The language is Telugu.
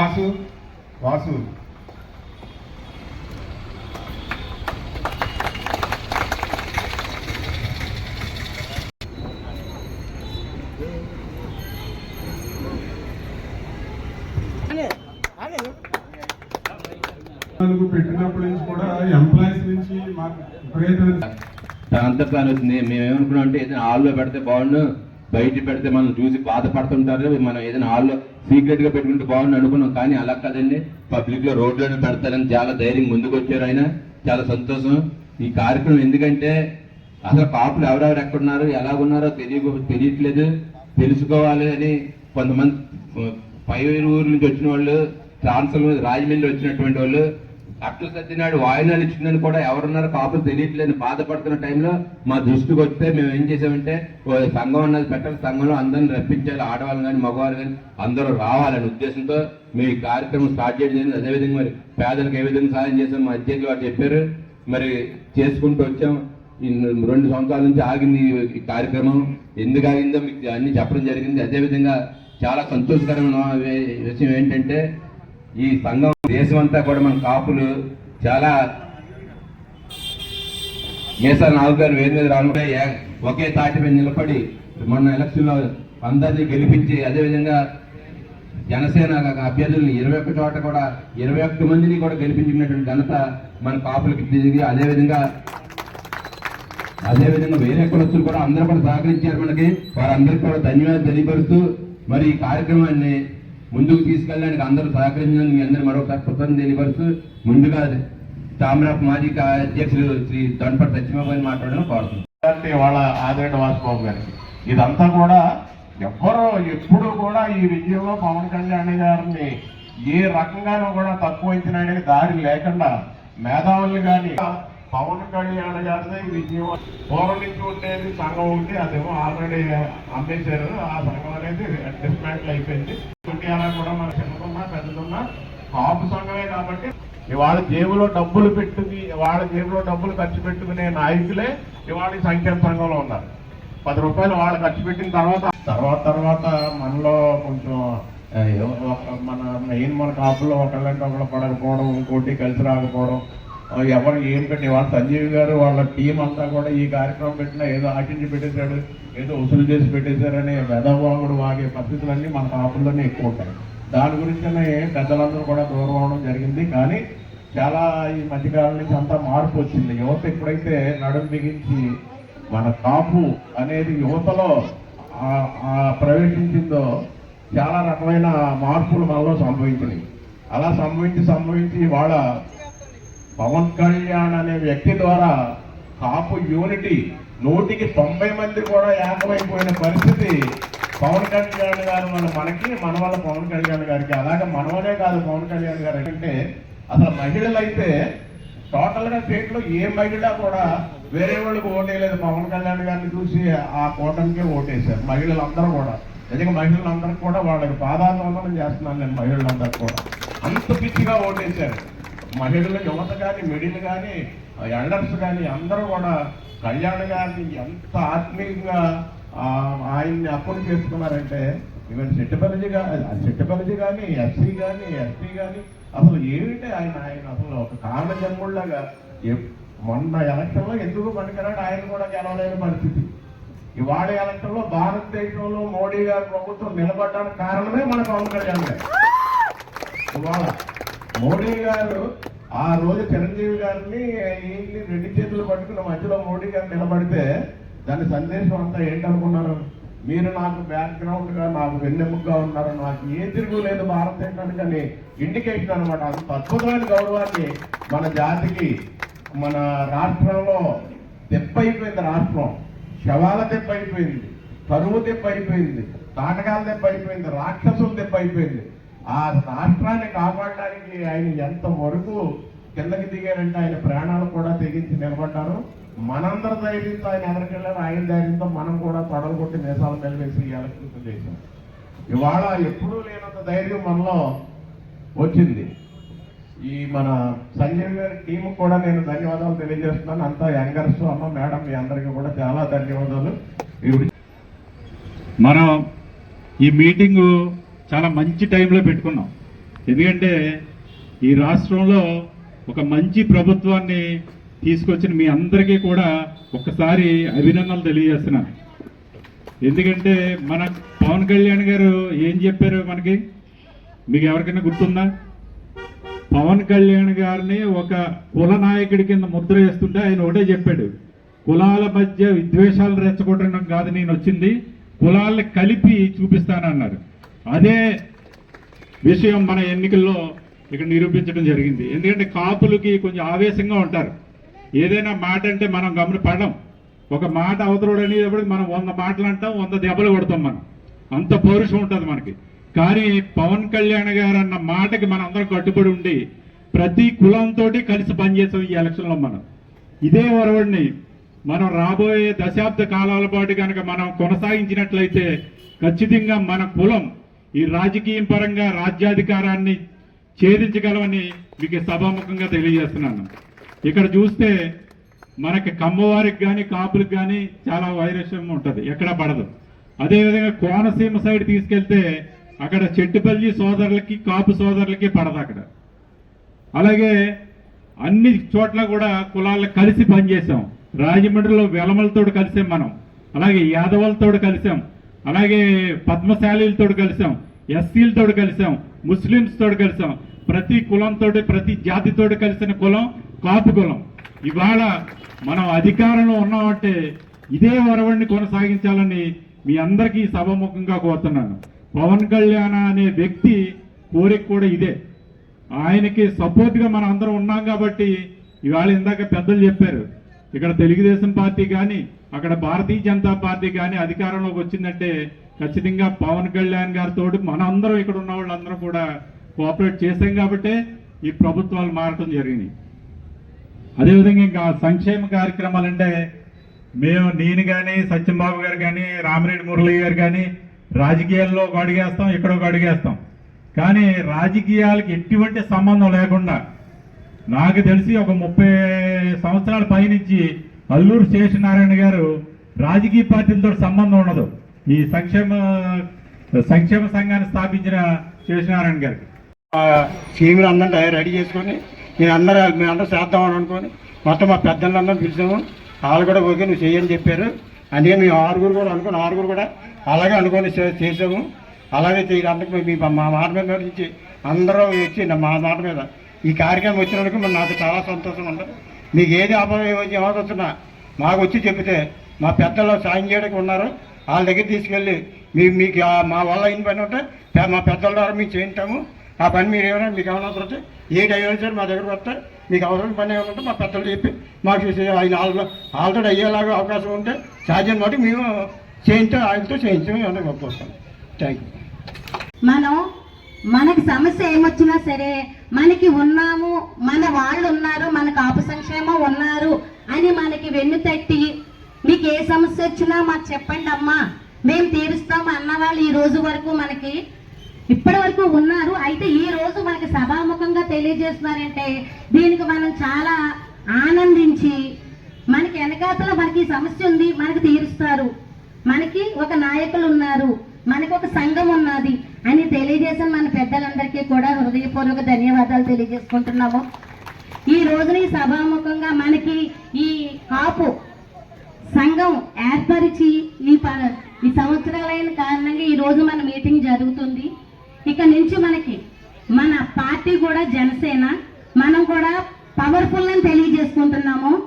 వాసు వాసు. నాలుగు పెట్టినప్పటి నుంచి కూడా ఎంప్లాయీస్ నుంచి మాకు విపరీతమైన దాంతో తాను వచ్చింది మేము ఏమనుకున్నాం అంటే ఏదైనా హాల్లో పెడితే బాగుండు బయట పెడితే మనం చూసి బాధపడుతుంటారు మనం ఏదైనా హాల్లో సీక్రెట్గా పెట్టుకుంటే బాగుంది అనుకున్నాం కానీ అలా కాదండి. పబ్లిక్లో రోడ్లను పెడతారని చాలా ధైర్యం ముందుకు వచ్చారు ఆయన. చాలా సంతోషం. ఈ కార్యక్రమం ఎందుకంటే అసలు కాపులు ఎవరెవరు ఎక్కడున్నారు ఎలాగున్నారో తెలియ తెలియట్లేదు. తెలుసుకోవాలి అని కొంతమంది పై ఊరు నుంచి వచ్చిన వాళ్ళు ట్రాన్స్ఫర్ రాజమండ్రి వచ్చినటువంటి వాళ్ళు కట్ల సత్యనాడు వాయినాలు ఇచ్చిందని కూడా ఎవరున్నారో కాపులు తెలియట్లేదు బాధపడుతున్న టైంలో మా దృష్టికి వస్తే మేము ఏం చేసామంటే సంఘం అన్నది పెట్టాలి సంఘంలో అందరిని రప్పించాలి ఆడవాళ్ళు కానీ మగవాళ్ళు కానీ అందరూ రావాలనే ఉద్దేశంతో మేము ఈ కార్యక్రమం స్టార్ట్ చేయడం అదేవిధంగా మరి పేదలకు ఏ విధంగా సహాయం చేసాం మా అధ్యక్షులు వారు చెప్పారు. మరి చేసుకుంటూ వచ్చాం. ఈ రెండు సంవత్సరాల నుంచి ఆగింది ఈ కార్యక్రమం. ఎందుకు ఆగిందో మీకు అన్ని చెప్పడం జరిగింది. అదేవిధంగా చాలా సంతోషకరమైన విషయం ఏంటంటే ఈ సంఘం దేశం అంతా కూడా మన కాపులు చాలా మేసా నాగు గారు వేరు వేరు రానుంటే ఒకే తాటి మీద నిలబడి మొన్న ఎలక్షన్లో అందరినీ గెలిపించి అదేవిధంగా జనసేన అభ్యర్థులను ఇరవై ఒక్క చోట కూడా ఇరవై ఒక్క మందిని కూడా గెలిపించినటువంటి ఘనత మన కాపులకి తిరిగి అదేవిధంగా అదేవిధంగా వేరే కులస్తులు కూడా అందరూ కూడా సహకరించారు మనకి. వారందరికీ కూడా ధన్యవాదాలు తెలియపరుస్తూ మరి ఈ కార్యక్రమాన్ని ముందుకు తీసుకెళ్ళడానికి అందరూ సహకరించినందుకు మీ అందరూ మరొకసారి కృతజ్ఞత తెలియపరుస్తూ ముందుగా తామరాపు మాజీ అధ్యక్షులు శ్రీ దొండపట్ సత్యబాబు మాట్లాడడం కోరుతున్నాను అంటే వాళ్ళ ఆదిరెడ్డి వాసుబాబు గారికి ఇదంతా కూడా ఎవ్వరూ ఎప్పుడు కూడా ఈ విజయంలో పవన్ కళ్యాణ్ గారిని ఏ రకంగానూ కూడా తక్కువ ఇచ్చినాయని దారి లేకుండా మేధావులు కానీ పవన్ కళ్యాణ్ గారిదే విజయవాడ. విజయం పూర్వం నుంచి ఉండేది సంఘం ఉంది అదేమో ఆల్రెడీ అమ్మేశారు. ఆ సంఘం అనేది డిస్మాంటిల్ అయిపోయింది. చుట్టాల కూడా మన చిన్నదున్నా పెద్దదున్నా కాపు సంఘమే కాబట్టి ఇవాళ జేబులో డబ్బులు పెట్టుకుని వాళ్ళ జేబులో డబ్బులు ఖర్చు పెట్టుకునే నాయకులే ఇవాళ సంఖ్యా సంక్షేమ సంఘంలో ఉన్నారు. పది రూపాయలు వాళ్ళు ఖర్చు పెట్టిన తర్వాత తర్వాత తర్వాత మనలో కొంచెం మన మెయిన్ మన కాపులో ఒకళ్ళంటే ఒకళ్ళు పడకపోవడం ఇంకోటి కలిసి రాకపోవడం ఎవరు ఏం పెట్టి వాళ్ళ సంజీవ్ గారు వాళ్ళ టీం అంతా కూడా ఈ కార్యక్రమం పెట్టినా ఏదో ఆటించి పెట్టేశాడు ఏదో వసూలు చేసి పెట్టేశారని వెదవాగుడు వాగే పరిస్థితులన్నీ మన కాపుల్లోనే ఎక్కువ ఉంటాయి. దాని గురించినే పెద్దలందరూ కూడా దూరం అవడం జరిగింది. కానీ చాలా ఈ మధ్యకాలం నుంచి అంతా మార్పు వచ్చింది. యువత ఎప్పుడైతే నడుం బిగించి మన కాపు అనేది యువతలో ప్రవేశించిందో చాలా రకమైన మార్పులు మనలో సంభవించినాయి. అలా సంభవించి సంభవించి వాళ్ళ పవన్ కళ్యాణ్ అనే వ్యక్తి ద్వారా కాపు యూనిటీ నూటికి తొంభై మంది కూడా ఏకమైపోయిన పరిస్థితి. పవన్ కళ్యాణ్ గారు వల్ల మనకి మన వల్ల పవన్ కళ్యాణ్ గారికి. అలాగే మనవనే కాదు పవన్ కళ్యాణ్ గారు అంటే అసలు మహిళలు అయితే స్టేట్లో ఏ మహిళ కూడా వేరే వాళ్ళకి ఓటేయలేదు. పవన్ కళ్యాణ్ గారిని చూసి ఆ కూటమికే ఓటేశారు మహిళలందరూ కూడా. నిజంగా మహిళలందరూ కూడా వాళ్ళకి పాదాభివందనం చేస్తున్నాను నేను మహిళలందరూ కూడా. అంత పిచ్చిగా ఓటేశారు. మహిళలు యువత కానీ మిడిల్ కానీ ఎల్డర్స్ కానీ అందరూ కూడా కళ్యాణ్ గారిని ఎంత ఆత్మీయంగా ఆయన్ని అప్పుడు చేసుకున్నారంటే ఈవెన్ చెట్టుపల్లి చెట్టుపల్లి కానీ ఎస్సీ కానీ ఎస్టీ కానీ అసలు ఏమిటి ఆయన ఆయన అసలు ఒక కారణ జన్ముళ్ళగా మొన్న ఎలక్షన్లో ఎందుకు పనికిరాడు? ఆయన కూడా గెలవలేని పరిస్థితి. ఇవాళ ఎలక్షన్లో భారతదేశంలో మోడీ గారు ప్రభుత్వం నిలబడడానికి కారణమే మన పవన్ కళ్యాణ్ గారు. ఇవాళ మోడీ గారు ఆ రోజు చిరంజీవి గారిని ఈయన్ని రెండు చేతులు పట్టుకుని మధ్యలో మోడీ గారు నిలబడితే దాని సందేశం అంతా ఏంటనుకున్నారు? మీరు నాకు బ్యాక్గ్రౌండ్గా నాకు వెన్నెముకగా ఉన్నారు నాకు ఏ తిరుగు లేదు భారతదేశానికి అని ఇండికేషన్ అనమాట అంత అద్భుతమైన గౌరవాన్ని మన జాతికి మన రాష్ట్రంలో దెబ్బైపోయింది రాష్ట్రం. శవాల దెబ్బ అయిపోయింది కరువు దెబ్బ అయిపోయింది తాటకాల దెబ్బ అయిపోయింది రాక్షసుల దెబ్బ అయిపోయింది ఆ రాష్ట్రాన్ని కాపాడడానికి ఆయన ఎంత వరకు కిందకి దిగారంటే ఆయన ప్రాణాలు కూడా తెగించి నిలబడ్డారు. మనందరి ధైర్యంతో ఆయన ఎదరికెళ్ళారు ఆయన ధైర్యంతో మనం కూడా తొడలు కొట్టి నేసాలు మీద వేసి ఎలక్షన్ చేశాం. ఇవాళ ఎప్పుడూ లేనంత ధైర్యం మనలో వచ్చింది. ఈ మన సంజయ్ గారి టీం కూడా నేను ధన్యవాదాలు తెలియజేస్తున్నాను. అంతా యంగర్స్ అమ్మ మేడం మీ అందరికీ కూడా చాలా ధన్యవాదాలు. మనం ఈ మీటింగు చాలా మంచి టైంలో పెట్టుకున్నాం. ఎందుకంటే ఈ రాష్ట్రంలో ఒక మంచి ప్రభుత్వాన్ని తీసుకొచ్చిన మీ అందరికీ కూడా ఒక్కసారి అభినందనలు తెలియజేస్తున్నాను. ఎందుకంటే మన పవన్ కళ్యాణ్ గారు ఏం చెప్పారు మనకి? మీకు ఎవరికైనా గుర్తుందా? పవన్ కళ్యాణ్ గారిని ఒక కుల నాయకుడి కింద ముద్ర వేస్తుంటే ఆయన ఒకటే చెప్పాడు. కులాల మధ్య విద్వేషాలు రెచ్చగొట్టడం కాదు నేను వచ్చింది. కులాలను కలిపి చూపిస్తానన్నారు. అదే విషయం మన ఎన్నికల్లో ఇక్కడ నిరూపించడం జరిగింది. ఎందుకంటే కాపులకి కొంచెం ఆవేశంగా ఉంటారు. ఏదైనా మాట అంటే మనం గమనపడడం. ఒక మాట అవతరుడు అనేటప్పుడు మనం వంద మాటలు అంటాం వంద దెబ్బలు కొడతాం మనం. అంత పౌరుషం ఉంటుంది మనకి. కానీ పవన్ కళ్యాణ్ గారు అన్న మాటకి మనం అందరం కట్టుబడి ఉండి ప్రతి కులంతో కలిసి పనిచేసాం ఈ ఎలక్షన్లో మనం. ఇదే ఒరవడిని మనం రాబోయే దశాబ్ద కాలాల పాటు కనుక మనం కొనసాగించినట్లయితే ఖచ్చితంగా మన కులం ఈ రాజకీయం పరంగా రాజ్యాధికారాన్ని ఛేదించగలవని మీకు సభాముఖంగా తెలియజేస్తున్నాను. ఇక్కడ చూస్తే మనకి కమ్మవారికి కానీ కాపులకు కానీ చాలా వైరస్యం ఉంటుంది. ఎక్కడ పడదు. అదేవిధంగా కోనసీమ సైడ్ తీసుకెళ్తే అక్కడ చెట్టుపల్లి సోదరులకి కాపు సోదరులకి పడదు అక్కడ. అలాగే అన్ని చోట్ల కూడా కులాలకు కలిసి పనిచేసాం రాజమండ్రిలో వెలమలతో కలిసాం మనం. అలాగే యాదవులతో కలిసాం. అలాగే పద్మశాలీలతో కలిసాం ఎస్సీలతో కలిసాం ముస్లిమ్స్తో కలిసాం. ప్రతి కులంతో ప్రతి జాతితో కలిసిన కులం కాపు కులం. ఇవాళ మనం అధికారంలో ఉన్నామంటే ఇదే వరవడిని కొనసాగించాలని మీ అందరికీ సభముఖంగా కోరుతున్నాను. పవన్ కళ్యాణ్ అనే వ్యక్తి కోరిక కూడా ఇదే. ఆయనకి సపోర్ట్గా మనం అందరం ఉన్నాం కాబట్టి ఇవాళ ఇందాక పెద్దలు చెప్పారు. ఇక్కడ తెలుగుదేశం పార్టీ కానీ అక్కడ భారతీయ జనతా పార్టీ కానీ అధికారంలోకి వచ్చిందంటే ఖచ్చితంగా పవన్ కళ్యాణ్ గారితో మనందరం ఇక్కడ ఉన్న వాళ్ళందరూ కూడా కోఆపరేట్ చేసాం కాబట్టే ఈ ప్రభుత్వాలు మారటం జరిగినాయి అదేవిధంగా ఇంకా సంక్షేమ కార్యక్రమాలు అంటే మేము నేను కానీ సత్యంబాబు గారు కానీ రామిరెడ్డి మురళి గారు కానీ రాజకీయాల్లో ఒక అడిగేస్తాం ఇక్కడ ఒక అడిగేస్తాం కానీ రాజకీయాలకు ఎటువంటి సంబంధం లేకుండా నాకు తెలిసి ఒక ముప్పై సంవత్సరాల పైనుంచి అల్లూరు శేషనారాయణ గారు రాజకీయ పార్టీలతో సంబంధం ఉండదు. ఈ సంక్షేమ సంక్షేమ సంఘాన్ని స్థాపించిన శేషనారాయణ గారికి సీమిని అందరం రెడీ చేసుకొని నేను అందరూ మేము అందరూ చేద్దామని అనుకొని మొత్తం మా పెద్దలందరం పిలిచాము. వాళ్ళు కూడా ఓకే నువ్వు చేయని చెప్పారు. అందుకే మేము ఆరుగురు కూడా అనుకుని ఆరుగురు కూడా అలాగే అనుకొని చే- చేసాము అలాగే చేయడానికి మీ మా మాట మీద నుంచి అందరూ వచ్చి మా మాట మీద ఈ కార్యక్రమం వచ్చినందుకు మరి నాకు చాలా సంతోషం ఉండదు మీకు ఏది ఆపదం వచ్చినా మాకు వచ్చి చెప్తే మా పెద్దలు సాయం చేయడానికి ఉన్నారు. వాళ్ళ దగ్గర తీసుకెళ్ళి మీ మీకు మా వల్ల అయిన పని ఉంటే మా పెద్దల ద్వారా మేము చేయించాము. ఆ పని మీరు ఏమైనా మీకు ఏమైనా అవసరం వస్తే ఏ టైం సార్ మా దగ్గర వస్తే మీకు అవసరం పని ఏమైనా ఉంటే మా పెద్దలు చెప్పి మాకు ఆయన ఆల్రెడీ అయ్యేలాగా అవకాశం ఉంటే సాధ్యం బట్టి మేము చేయించాం ఆయనతో చేయించమని ఏమైనా గొప్ప వస్తాం థ్యాంక్ యూ మనం మనకి సమస్య ఏమొచ్చినా సరే మనకి ఉన్నాము మన వాళ్ళు ఉన్నారు మన కాపు సంక్షేమం ఉన్నారు అని మనకి వెన్ను తట్టి మీకు ఏ సమస్య వచ్చినా మాకు చెప్పండి అమ్మా. మేము తీరుస్తాం అన్న వాళ్ళు ఈ రోజు వరకు మనకి ఇప్పటి వరకు ఉన్నారు. అయితే ఈ రోజు మనకి సభాముఖంగా తెలియజేస్తున్నారంటే దీనికి మనం చాలా ఆనందించి మనకి వెనకాతల మనకి ఈ సమస్య ఉంది మనకి తీరుస్తారు. మనకి ఒక నాయకులు ఉన్నారు మనకి ఒక సంఘం ఉన్నది. అని తెలియజేసిన మన పెద్దలందరికీ కూడా హృదయపూర్వక ధన్యవాదాలు తెలియజేసుకుంటున్నాము. ఈ రోజున ఈ సభాముఖంగా మనకి ఈ కాపు సంఘం ఏర్పరిచి ఈ ప- ఈ సంవత్సరాలైన కారణంగా ఈ రోజు మన మీటింగ్ జరుగుతుంది. ఇక నుంచి మనకి మన పార్టీ కూడా జనసేన మనం కూడా పవర్ఫుల్ అని తెలియజేసుకుంటున్నాము.